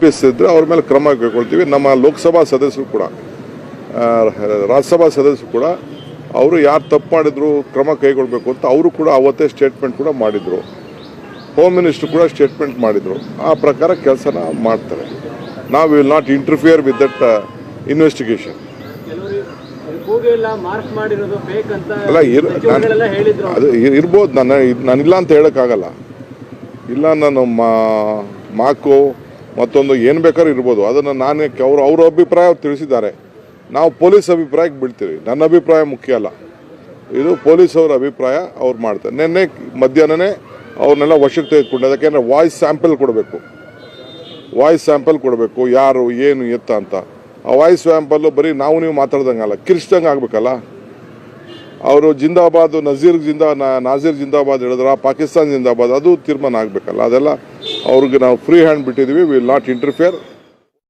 ತಪ್ಪಿಸಿದ್ರೆ ಅವ್ರ ಮೇಲೆ ಕ್ರಮ ಕೈಗೊಳ್ತೀವಿ. ನಮ್ಮ ಲೋಕಸಭಾ ಸದಸ್ಯರು ಕೂಡ ರಾಜ್ಯಸಭಾ ಸದಸ್ಯರು ಕೂಡ ಅವರು ಯಾರು ತಪ್ಪು ಮಾಡಿದ್ರು ಕ್ರಮ ಕೈಗೊಳ್ಬೇಕು ಅಂತ ಅವರು ಕೂಡ ಅವತ್ತೇ ಸ್ಟೇಟ್ಮೆಂಟ್ ಕೂಡ ಮಾಡಿದರು. ಹೋಮ್ ಮಿನಿಸ್ಟರ್ ಕೂಡ ಸ್ಟೇಟ್ಮೆಂಟ್ ಮಾಡಿದರು. ಆ ಪ್ರಕಾರ ಕೆಲಸನ ಮಾಡ್ತಾರೆ. ನಾವು will not interfere with that investigation ಅಲ್ಲ, ಇರ್ ಅದು ಇರ್- ಇರ್ಬೋದು. ನಾನು ನಾನಿಲ್ಲ ಅಂತ ಹೇಳೋಕ್ಕಾಗಲ್ಲ. ಇಲ್ಲ, ನಾನು ಮಾ, ಮಾಕು ಮತ್ತೊಂದು ಏನು ಬೇಕಾದ್ರೂ ಇರ್ಬೋದು. ಅದನ್ನು ನಾನು ಅವರು ಅವ್ರ ಅಭಿಪ್ರಾಯ ತಿಳಿಸಿದ್ದಾರೆ. ನಾವು ಪೊಲೀಸ್ ಅಭಿಪ್ರಾಯಕ್ಕೆ ಬಿಡ್ತೀವಿ ನನ್ನ ಅಭಿಪ್ರಾಯ ಮುಖ್ಯ ಅಲ್ಲ. ಇದು ಪೊಲೀಸ್ ಅವರ ಅಭಿಪ್ರಾಯ ಅವ್ರು ಮಾಡ್ತಾರೆ. ನಿನ್ನೆ ಮಧ್ಯಾಹ್ನನೇ ಅವ್ರನ್ನೆಲ್ಲ ವಶಕ್ಕೆ ತೆಗೆದುಕೊಂಡು. ಯಾಕೆಂದರೆ ವಾಯ್ಸ್ ಸ್ಯಾಂಪಲ್ ಕೊಡಬೇಕು. ವಾಯ್ಸ್ ಸ್ಯಾಂಪಲ್ ಕೊಡಬೇಕು. ಯಾರು, ಏನು, ಎತ್ತ ಅಂತ. ಆ ವಾಯ್ಸ್ ಸ್ಯಾಂಪಲ್ಲು ಬರೀ ನಾವು ನೀವು ಮಾತಾಡ್ದಂಗಲ್ಲ ಕಿರ್ಸ್ದಂಗೆ ಆಗಬೇಕಲ್ಲ. ಅವರು ಜಿಂದಾಬಾದ್, ನಜೀರ್ ಜಿಂದಾ ನಾಜೀರ್ ಜಿಂದಾಬಾದ್ ಹೇಳಿದ್ರ ಪಾಕಿಸ್ತಾನ್ ಜಿಂದಾಬಾದ್, ಅದು ತೀರ್ಮಾನ ಆಗಬೇಕಲ್ಲ, ಅದೆಲ್ಲ ಅವ್ರಿಗೆ ನಾವು ಫ್ರೀ ಹ್ಯಾಂಡ್ ಬಿಟ್ಟಿದ್ದೀವಿ ವಿಲ್ ನಾಟ್ ಇಂಟರ್ಫಿಯರ್